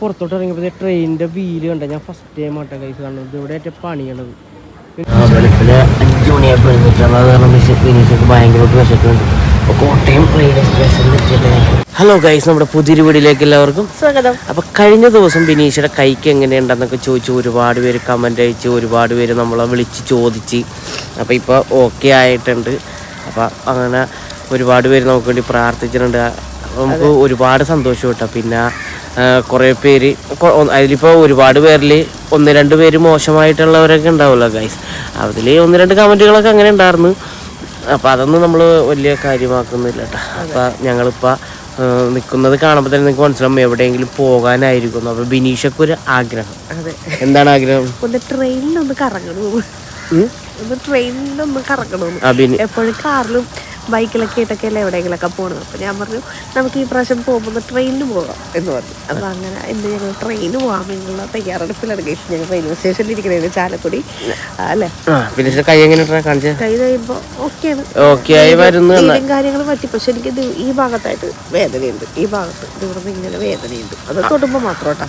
പുറത്തോട്ട് ഇറങ്ങിയപ്പോൾ ട്രെയിനിന്റെ വീൽ കണ്ട? ഞാൻ ഫസ്റ്റ് ടൈം ആട്ടെ കൈസ് കാണുന്നത്. ഇവിടെ ഏറ്റവും പണിയണത്. വെളുപ്പിൽ അഞ്ചു മണിയായപ്പോൾ എഴുന്നിട്ടാണ് അത് കാരണം വിനീഷക്ക് ഭയങ്കരമായിട്ട് വിശക്കുന്നുണ്ട്. അപ്പോൾ കോട്ടയം റെയിൽവേ സ്റ്റേഷനിൽ എത്തിയിട്ടേ ഹലോ ഗൈസ് നമ്മുടെ പുതിയൊരു വീടിലേക്ക് എല്ലാവർക്കും സ്വാഗതം. അപ്പോൾ കഴിഞ്ഞ ദിവസം ബിനീഷയുടെ കൈക്ക് എങ്ങനെയുണ്ടെന്നൊക്കെ ചോദിച്ചു ഒരുപാട് പേര് കമന്റ് അയച്ചു ഒരുപാട് പേര് നമ്മളെ വിളിച്ച് ചോദിച്ച്. അപ്പോൾ ഇപ്പോൾ ഓക്കെ ആയിട്ടുണ്ട്. അപ്പോൾ അങ്ങനെ ഒരുപാട് പേര് നമുക്ക് വേണ്ടി പ്രാർത്ഥിച്ചിട്ടുണ്ട്. നമുക്ക് ഒരുപാട് സന്തോഷം കേട്ടോ. പിന്നെ കുറേ പേര്. അതിലിപ്പോൾ ഒരുപാട് പേരിൽ ഒന്ന് രണ്ട് പേര് മോശമായിട്ടുള്ളവരൊക്കെ ഉണ്ടാവുമല്ലോ ഗൈസ് അതിൽ ഒന്ന് രണ്ട് കമന്റുകളൊക്കെ അങ്ങനെ ഉണ്ടായിരുന്നു. അപ്പോൾ അതൊന്നും നമ്മൾ വലിയ കാര്യമാക്കുന്നില്ല കേട്ടോ. അപ്പോൾ ഞങ്ങളിപ്പോൾ നിൽക്കുന്നത് കാണുമ്പോൾ തന്നെ നിങ്ങൾക്ക് മനസ്സിലാവും എവിടെയെങ്കിലും പോകാനായിരിക്കും. അപ്പോൾ ബിനീഷൊക്കെ ഒരു ആഗ്രഹം. എന്താണ് ആഗ്രഹം? ഒന്ന് ട്രെയിനിലൊന്ന് കറങ്ങണു ഒന്ന് ട്രെയിനിലൊന്ന് കറങ്ങണമെന്ന് എപ്പോഴും കാറിലും ബൈക്കിലൊക്കെ ആയിട്ടൊക്കെ അല്ലേ എവിടെയെങ്കിലൊക്കെ പോകണം അപ്പോൾ ഞാൻ പറഞ്ഞു നമുക്ക് ഈ പ്രാവശ്യം പോകുമ്പോൾ ട്രെയിനിൽ പോകാം എന്ന് പറഞ്ഞു. അപ്പോൾ അങ്ങനെ എന്ത് ഞങ്ങൾ ട്രെയിനിൽ പോകാം എന്നുള്ള തയ്യാറെടുപ്പിലാണ് കേസ് ഞങ്ങൾ റെയിൽവേ സ്റ്റേഷനിൽ ഇരിക്കുന്നത് ചാലക്കുടി. അല്ലേ? പിന്നെ കൈ എങ്ങനെ കൈ കഴിയുമ്പോൾ ഓക്കെയാണ്. കാര്യങ്ങൾ പറ്റി. പക്ഷെ എനിക്ക് ഈ ഭാഗത്തായിട്ട് വേദനയുണ്ട്. ഈ ഭാഗത്ത് ഇവിടെ ഇങ്ങനെ വേദനയുണ്ട്. അത് തൊടുമ്പോൾ മാത്രം കേട്ടോ.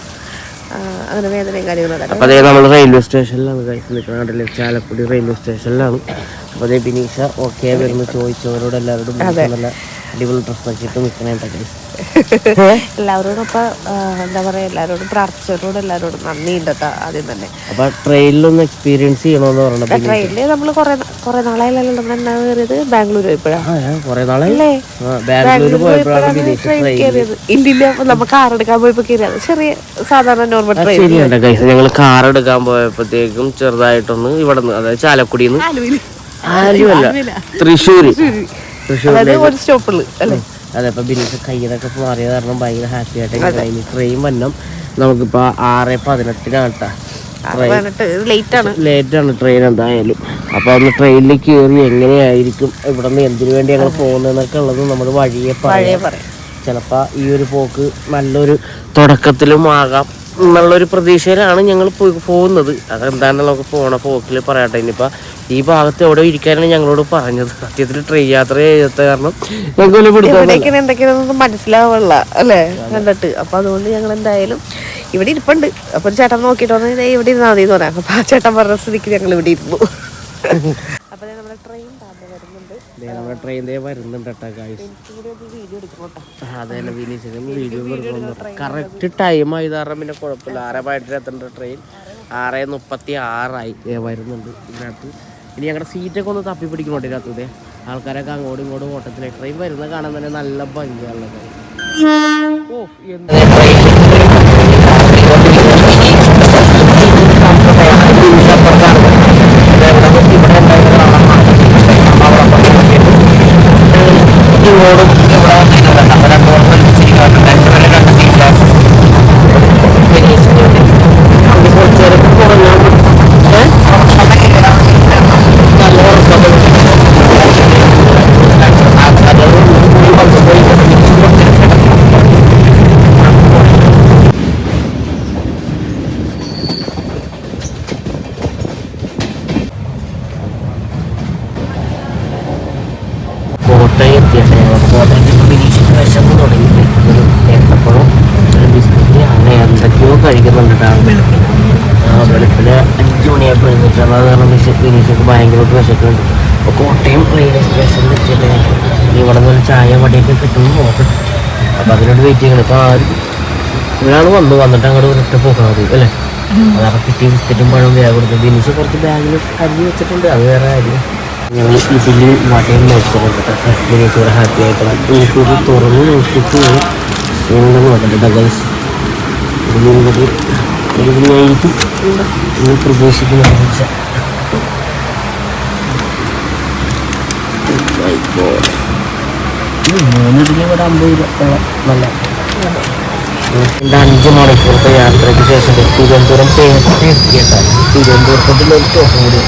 അങ്ങനെ വേദനയും കാര്യങ്ങളും അപ്പോൾ അതേ നമ്മൾ റെയിൽവേ സ്റ്റേഷനിലാണ് കഴിച്ച് നിൽക്കുന്നത്. ചാലക്കുടി റെയിൽവേ സ്റ്റേഷനിലാണ് അപ്പോൾ അതേ ബിനീഷ ഓക്കെ വരുന്നു ചോദിച്ചവരോട് എല്ലാവരോടും അടിപൊളി ഡ്രസ്സൊക്കെ ഇട്ട് നിൽക്കണേണ്ട ഗൈസ് എല്ലാവരോടും ഇപ്പൊ എന്താ പറയാ എല്ലാവരോടും പ്രാർത്ഥിച്ചവരോടും എല്ലാവരോടും നന്ദിയുണ്ട് കേട്ടോ ആദ്യം തന്നെ. അപ്പൊ ട്രെയിനിലൊന്ന് എക്സ്പീരിയൻസ് ചെയ്യണമെന്ന് പറഞ്ഞത് ട്രെയിനിൽ ട്രെയിനിൽ നമ്മൾ കുറേ കുറേ നാളായാലല്ലോ നമ്മൾ എന്നാ കയറിയത്? ബാംഗ്ലൂർ പോയപ്പോഴാണ് ആ ഞാൻ കുറേ നാളെ ബാംഗ്ലൂർ പോയപ്പോഴാണ് ബിനീഷ് ട്രെയിൻ ട്രെയിൻ കയറിയത് ഇല്ലില്ല നമ്മൾ കാർ എടുക്കാൻ പോയപ്പോ കയറിയത് ചെറിയ സാധാരണ നോർമൽ ട്രെയിൻ ഞങ്ങൾ കാർ എടുക്കാൻ പോയപ്പോഴത്തേക്കും ചെറുതായിട്ടൊന്ന് ഇവിടെ നിന്ന് അതായത് ചാലക്കുടിന്ന്. നിന്ന് ആലുവല്ല തൃശ്ശൂര്. തൃശ്ശൂർ അതായത് ഒരു സ്റ്റോപ്പുള്ളു അല്ലേ? അതെ അപ്പൊ ബിനീഷ് കയ്യിലൊക്കെ മാറിയത് കാരണം ഭയങ്കര ഹാപ്പി ആയിട്ട് ഇത്രയും ട്രെയിൻ വന്നം നമുക്കിപ്പോ ആറ് പതിനെട്ടിനാണ് ലേറ്റ് ആണ്. ട്രെയിൻ എന്തായാലും. അപ്പൊ അന്ന് ട്രെയിനിൽ കയറി എങ്ങനെയായിരിക്കും ഇവിടെ നിന്ന് എന്തിനു വേണ്ടി ഞങ്ങൾ പോകുന്നതെന്നൊക്കെ ഉള്ളത് നമ്മൾ വഴിയെ പറയാം. ചിലപ്പോ ഈ ഒരു പോക്ക് നല്ലൊരു തുടക്കത്തിലും ആകാം എന്നുള്ളൊരു പ്രതീക്ഷയിലാണ് ഞങ്ങൾ പോകുന്നത്. അതെന്താണെന്ന് നമുക്ക് പോണ പോക്കിൽ പറയട്ടെ. ഇനിയിപ്പോൾ ഈ ഭാഗത്ത് എവിടെ ഇരിക്കാനാണ് ഞങ്ങളോട് പറഞ്ഞത്. സത്യത്തിൽ ട്രെയിൻ യാത്ര ചെയ്യാത്ത കാരണം ഞങ്ങൾക്ക് എന്തൊക്കെയാണെന്നൊന്നും മനസ്സിലാവുള്ള അല്ലേ? കണ്ടിട്ട്. അപ്പൊ അതുകൊണ്ട് ഞങ്ങൾ എന്തായാലും ഇവിടെ ഇരിപ്പുണ്ട്. അപ്പൊ ഒരു ചേട്ടൻ നോക്കിയിട്ട് പറഞ്ഞാൽ "ദേ ഇവിടെ ഇരുന്നാ മതി എന്ന് പറയാം അപ്പൊ ആ ചേട്ടൻ പറഞ്ഞ സ്ഥിതിക്ക് ഞങ്ങൾ ഇവിടെ ഇരുന്നു. അപ്പൊ നമ്മുടെ ട്രെയിൻ വരുന്നുണ്ട്. നമ്മുടെ ട്രെയിൻ വരുന്നുണ്ട് കറക്റ്റ് ടൈം കാരണം പിന്നെ കുഴപ്പമില്ല. ആറ് എത്തേണ്ട ട്രെയിൻ ആറ് മുപ്പത്തി ആറായി വരുന്നുണ്ട് ഇതിനകത്ത്. ഇനി ഞങ്ങളുടെ സീറ്റൊക്കെ ഒന്ന് തപ്പി പിടിക്കണോട്ടെ ഇതിനകത്ത് ആൾക്കാരൊക്കെ അങ്ങോട്ടും ഇങ്ങോട്ടും ഓട്ടത്തിലെ. ട്രെയിൻ വരുന്ന കാണാൻ തന്നെ നല്ല ഭംഗിയാണുള്ളത്. ഓ എന്ത്? കോട്ടയം കഴിക്കുന്നുണ്ട് വെളുപ്പിൽ അഞ്ച് മണിയായപ്പോൾ എഴുന്നിട്ടാണ് അത് കാരണം വിനീഷക്ക് ഭയങ്കരമായിട്ട് വിശക്കുന്നുണ്ട്. അപ്പോൾ കോട്ടയം റെയിൽവേ സ്റ്റേഷനിൽ വെച്ചിട്ട് ഇവിടെ നിന്ന് ചായ വടിയൊക്കെ കിട്ടുമെന്ന് നോക്കും അപ്പോൾ അതിനോട് വെയിറ്റ് ചെയ്യണം. ഇപ്പോൾ ആരും ഒരാൾ വന്നു. വന്നിട്ട് അങ്ങോട്ട് ഒരിട്ട് പോകാൻ മതി അല്ലേ? അതാണ് കിട്ടിയ ബിസ്ക്കറ്റും പഴവും ബാഗ് കൊടുത്തു. ബിനീഷ് കുറച്ച് ബാഗിൽ കരുതി വെച്ചിട്ടുണ്ട്. അത് വേറെ കാര്യം. ഞങ്ങൾ ഇതിൽ വടയും നോക്കുന്നുണ്ട് ബിനീഷ് ഇവിടെ ഹാപ്പി ആയിട്ടാണ്. യൂട്യൂബ് തുറന്ന് നോക്കിയിട്ട് ഞങ്ങൾ നോക്കട്ടെ ഗൈസ് നല്ല എന്റെ അഞ്ച് മണിക്കൂറത്തെ യാത്രയ്ക്ക് ശേഷം തിരുവനന്തപുരം പേരത്തെ എത്തിയിട്ടാണ് തിരുവനന്തപുരത്തിൽ ഒരു സ്റ്റോപ്പ് കൂടി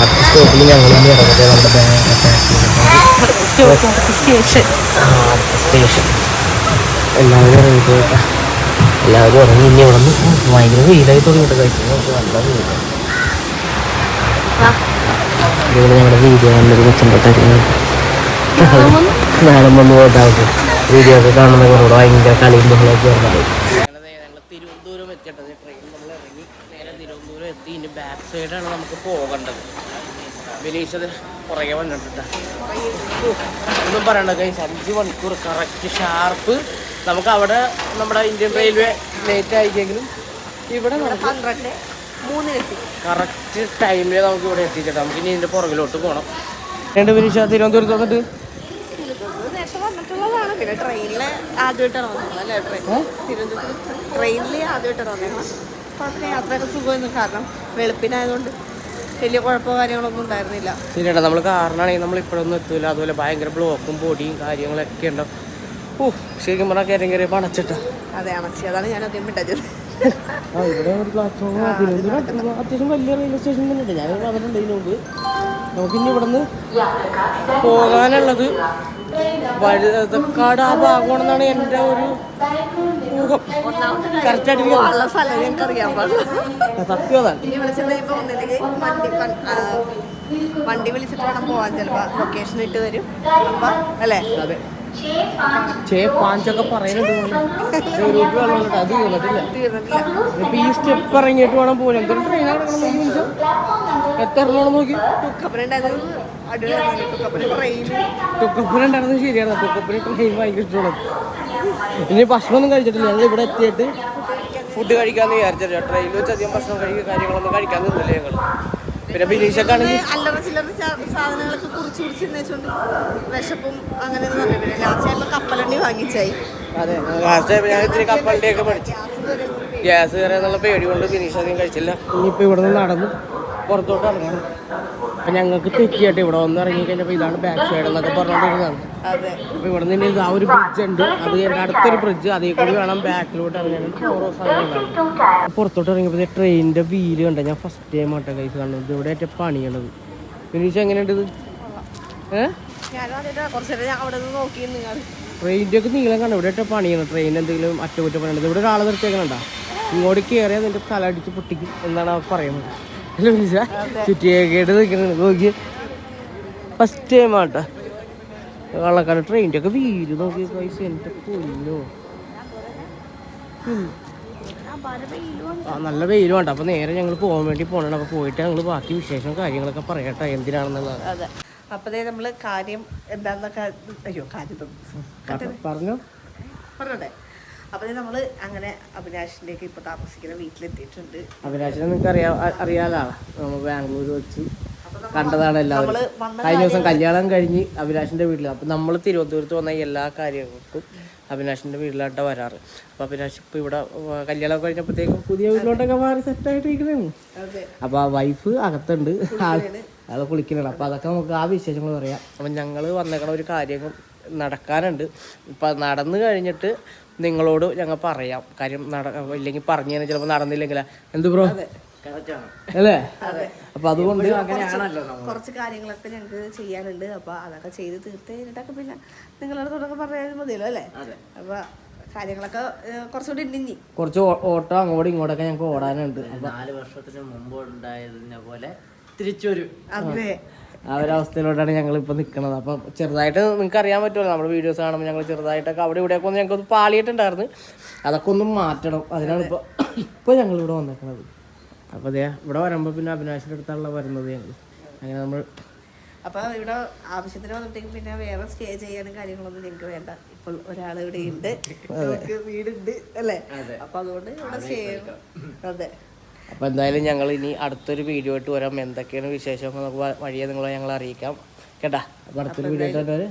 അടുത്ത സ്റ്റോപ്പിൽ ഞങ്ങൾ ഇറങ്ങട്ടെ നമ്മുടെ സ്റ്റേഷൻ എല്ലാവരും ഇറങ്ങിയിട്ട് എല്ലാവരും ഇറങ്ങി ഇനി ഇവിടെ നിന്ന് ഭയങ്കര വെയിലായി തുടങ്ങിയിട്ട് കഴിക്കുന്നു. നല്ല വെയിലാണ് ഇവിടെ ഞങ്ങളുടെ വീഡിയോ നല്ലൊരു കൊച്ചുണ്ടായിരുന്നു നാളെ വന്ന് പോയിട്ടാവും വീഡിയോ ഒക്കെ കാണുന്ന കുറവ് ഭയങ്കര കളിയും ബഹളമൊക്കെ ഉണ്ടാവും ട്രെയിൻ നമ്മൾ ഇറങ്ങി. നേരെ എത്തി. ഇനി ബാക്ക് സൈഡാണ് നമുക്ക് ഒന്നും പറയണ്ട കൈസ് അഞ്ച് മണിക്കൂർ. കറക്റ്റ് ഷാർപ്പ് നമുക്ക് അവിടെ നമ്മുടെ ഇന്ത്യൻ റെയിൽവേ ലേറ്റ് ആയിക്കെങ്കിലും ഇവിടെ പന്ത്രണ്ട് മൂന്നിലെത്തി കറക്റ്റ് ടൈമിൽ നമുക്ക് ഇവിടെ എത്തിച്ചിട്ട്. നമുക്ക് ഇനി ഇതിന്റെ പുറകിലോട്ട് പോകണം രണ്ട് ബിനീഷ തിരുവനന്തപുരത്ത് വന്നിട്ട്? പിന്നെ ട്രെയിനിൽ ആദ്യമായിട്ടാണ് വന്നത് അല്ലേ? ട്രെയിൻ തിരുവനന്തപുരം ട്രെയിനിൽ ആദ്യമായിട്ടാണ് വന്നത്. അതിന് യാത്രയൊക്കെ സുഖമായിരുന്നു. കാരണം വെളുപ്പിനായതുകൊണ്ട് വലിയ കുഴപ്പമോ കാര്യങ്ങളൊന്നും ഉണ്ടായിരുന്നില്ല. ശരിയാണ് നമ്മൾ കാറിനാണെങ്കിൽ നമ്മൾ ഇപ്പോഴൊന്നും എത്തൂല. അതുപോലെ ഭയങ്കര ബ്ലോക്കും പൊടിയും കാര്യങ്ങളൊക്കെ ഉണ്ടാവും ഓ ശരിക്കും പറഞ്ഞാൽ കയറി അതെ അണച്ചി. അതാണ് ഞാൻ വിട്ടത് ആ ഇവിടെ ഒരു പ്ലാറ്റ്ഫോം അത്യാവശ്യം വലിയ റെയിൽവേ സ്റ്റേഷൻ തന്നെയുണ്ട് ഞാൻ പറഞ്ഞിട്ടുണ്ട് ഇതിന് മുമ്പ്. നമുക്കിനി ഇവിടുന്ന് പോകാനുള്ളത് വഴുതക്കാട് ആ ഭാഗമാണെന്നാണ് എന്റെ ഒരു ഊഹം. കറക്റ്റായിട്ട് സത്യം ഇനി വണ്ടി വിളിച്ചിട്ട് വേണം പോവാൻ. ചിലപ്പോ ലൊക്കേഷൻ ഇട്ട് തരും അപ്പൊ അല്ലേ? അതെ. ചേ പാഞ്ചൊക്കെ യൂറോപ്പ് വെള്ളമുണ്ട് അത് ഇപ്പൊ ഈ സ്റ്റെപ്പ് ഇറങ്ങിയിട്ട് വേണം പോലും എന്തൊരു ട്രെയിനാണ് എത്ര എണ്ണം നോക്കി? തുക്കപ്പനുണ്ടായിരുന്നത് ശരിയാണ്. തുക്കപ്പന് ട്രെയിൻ ഭയങ്കര ഇഷ്ടമാണ്. ഇനി ഭക്ഷണമൊന്നും കഴിച്ചിട്ടില്ല. ഞങ്ങൾ ഇവിടെ എത്തിയിട്ട് ഫുഡ് കഴിക്കാന്ന് വിചാരിച്ചില്ല. ട്രെയിനിൽ വെച്ച് അധികം ഭക്ഷണം കഴിക്കുക കാര്യങ്ങളൊന്നും കഴിക്കാൻ നിന്നില്ല ഞങ്ങൾ പിന്നെ ബിനീഷക്കാണെങ്കിൽ അല്ലറ ചില്ലറ ചാ- സാധനങ്ങളൊക്കെ കുറിച്ച് കുറിച്ച് വിശപ്പും അങ്ങനെ പിന്നെ ലാസ്റ്റ് കപ്പലണ്ടി വാങ്ങിച്ചായി. അതെ ലാസ്റ്റ് ഞാൻ ഇത്തിരി പഠിച്ചു ഗ്യാസ് കയറിയെന്നുള്ള പേടി കൊണ്ട് ബിനീഷ് അധികം കഴിച്ചില്ല. ഇനിയിപ്പോൾ ഇവിടെ നിന്ന് നടന്നു. പുറത്തോട്ട് ഇറങ്ങണം. അപ്പം ഞങ്ങൾക്ക് തെറ്റിയായിട്ട് ഇവിടെ വന്ന് ഇറങ്ങി കഴിഞ്ഞപ്പോ ഇതാണ് ബാക്ക് സൈഡ് എന്നൊക്കെ പറഞ്ഞുകൊണ്ടിരുന്നത് അതെ. അപ്പോൾ ഇവിടെ നിന്ന് ഇത് ആ ഒരു ബ്രിഡ്ജ് ഉണ്ട്. അത് കഴിഞ്ഞ് അടുത്തൊരു ബ്രിഡ്ജ് അതേ കൂടി വേണം ബാക്കിലോട്ട് ഇറങ്ങാനായിട്ട് ഓരോ സ്ഥലങ്ങളുണ്ടാവും പുറത്തോട്ട് ഇറങ്ങിയപ്പോൾ ട്രെയിനിന്റെ വീൽ കണ്ട? ഞാൻ ഫസ്റ്റ് ടൈം ആട്ടെ കൈസ് കാണുന്നത്. ഇവിടെ ഏറ്റവും പണിയണത്. വിനീഷ് എങ്ങനെയുണ്ട് ഇത്? ഏഹ് ട്രെയിനിന്റെ ഒക്കെ നീളം കണ്ടോ? ഇവിടെ ഏറ്റവും പണിയാണ്. ട്രെയിൻ എന്തെങ്കിലും അറ്റകുറ്റപ്പണി ഇവിടെ ഒരാളെ നിർത്തിയേക്കണണ്ട? ഇങ്ങോട്ട് കയറിയാൽ നിന്റെ തല അടിച്ച് പൊട്ടിക്കും എന്നാണ് അവർ പറയുന്നത്. ചുറ്റിയേക്കേട്ട് നിൽക്കുന്നത് നോക്കി ഫസ്റ്റ് ടൈം ആട്ടെ. വള്ളക്കാട് ട്രെയിന്റെ ഒക്കെ വീര് നോക്കി പൈസ എന്റെ. ആ നല്ല വെയിലും ഉണ്ട് അപ്പോൾ നേരെ ഞങ്ങൾ പോകാൻ വേണ്ടി പോകണം അപ്പോൾ പോയിട്ട് ഞങ്ങൾ ബാക്കി വിശേഷം കാര്യങ്ങളൊക്കെ പറയട്ടെ. എന്തിനാണെന്നുള്ളത്. അതെ. അപ്പതേ നമ്മൾ കാര്യം എന്താന്നൊക്കെ അയ്യോ കാര്യം പറഞ്ഞു. പറ- പറഞ്ഞോട്ടെ. അപ്പതേ നമ്മൾ അങ്ങനെ അഭിലാഷിലേക്ക് ഇപ്പൊ താമസിക്കുന്ന വീട്ടിലെത്തിയിട്ടുണ്ട്. അഭിലാഷിനെ നിങ്ങൾക്ക് അറിയാ അറിയാലോ നമ്മൾ ബാംഗ്ലൂർ വെച്ച് കണ്ടതാണ് എല്ലാവരും. കഴിഞ്ഞ ദിവസം കല്യാണം കഴിഞ്ഞ് അഭിലാഷിന്റെ വീട്ടിൽ അപ്പം നമ്മൾ തിരുവനന്തപുരത്ത് വന്ന എല്ലാ കാര്യങ്ങൾക്കും അഭിലാഷിന്റെ വീട്ടിലാട്ടാ വരാറ്. അപ്പോൾ അഭിലാഷ് ഇപ്പൊ ഇവിടെ കല്യാണം കഴിഞ്ഞപ്പോഴത്തേക്കും പുതിയ വീട്ടിലോട്ടൊക്കെ മാറി സെറ്റായിട്ട് ആയിട്ടിരിക്കണേ അപ്പൊ അപ്പോൾ ആ വൈഫ് അകത്തുണ്ട്. അയാളെ കുളിക്കുന്നുണ്ട് അപ്പോൾ അതൊക്കെ നമുക്ക് ആ വിശേഷങ്ങൾ പറയാം. അപ്പം ഞങ്ങൾ വന്നേക്കണ ഒരു കാര്യം നടക്കാനുണ്ട്. ഇപ്പം നടന്നു കഴിഞ്ഞിട്ട് നിങ്ങളോട് ഞങ്ങൾ പറയാം. കാര്യം നട ഇല്ലെങ്കിൽ പറഞ്ഞു കഴിഞ്ഞാൽ ചിലപ്പോൾ നടന്നില്ലെങ്കിൽ എന്ത് ബ്രോ? അല്ലേ? അപ്പൊ അതുകൊണ്ട് കുറച്ച് കാര്യങ്ങളൊക്കെ ഞങ്ങൾക്ക് ചെയ്യാനുണ്ട്. അപ്പൊ അതൊക്കെ ചെയ്ത് തീർത്ത് കഴിഞ്ഞിട്ടൊക്കെ പിന്നെ നിങ്ങളോട് തുടക്കം പറഞ്ഞാൽ മതിയല്ലോ അല്ലേ? അപ്പൊ കാര്യങ്ങളൊക്കെ കുറച്ചുകൂടി ഉണ്ട് കുറച്ച് ഓട്ടോ അങ്ങോട്ടും ഇങ്ങോട്ടൊക്കെ ഞങ്ങൾക്ക് ഓടാനുണ്ട്. നാല് വർഷത്തിന് മുമ്പ് ഉണ്ടായതിനെ പോലെ തിരിച്ചൊരു അതെ. ആ ഒരു അവസ്ഥയിലോട്ടാണ് ഞങ്ങൾ ഇപ്പൊ നിൽക്കുന്നത് അപ്പൊ ചെറുതായിട്ട് നിങ്ങൾക്ക് അറിയാൻ പറ്റുമല്ലോ നമ്മുടെ വീഡിയോസ് കാണുമ്പോൾ ഞങ്ങൾ ചെറുതായിട്ടൊക്കെ അവിടെ ഇവിടെയൊക്കെ ഒന്ന് ഞങ്ങൾക്ക് പാളിയിട്ടുണ്ടായിരുന്നു. അതൊക്കെ ഒന്ന് മാറ്റണം. അതിനാണ് ഇപ്പൊ ഇപ്പൊ ഞങ്ങൾ ഇവിടെ വന്നിരിക്കുന്നത്. അപ്പൊ അതെ ഇവിടെ വരുമ്പോ പിന്നെ അഭിനാശിന്റെ അടുത്താണല്ലോ വരുന്നത് ഞങ്ങൾ അങ്ങനെ നമ്മൾ അപ്പൊ ഇവിടെ ആവശ്യത്തിന് വന്നിട്ടെങ്കിൽ പിന്നെ വേറെ സ്റ്റേ ചെയ്യാനും കാര്യങ്ങളൊന്നും ഞങ്ങൾക്ക് വേണ്ട. ഇപ്പോൾ ഒരാൾ ഇവിടെ ഉണ്ട് വീടുണ്ട് അല്ലേ? അപ്പൊ അതുകൊണ്ട് ഇവിടെ സ്റ്റേ ചെയ്യണം അതെ. അപ്പൊ എന്തായാലും ഞങ്ങൾ ഇനി അടുത്തൊരു വീഡിയോ ആയിട്ട് വരാം. എന്തൊക്കെയാണ് വിശേഷം വഴിയെ നിങ്ങളെ ഞങ്ങൾ അറിയിക്കാം. കേട്ടാ? അപ്പൊ അടുത്തൊരു വീഡിയോ ആയിട്ട് വരെ.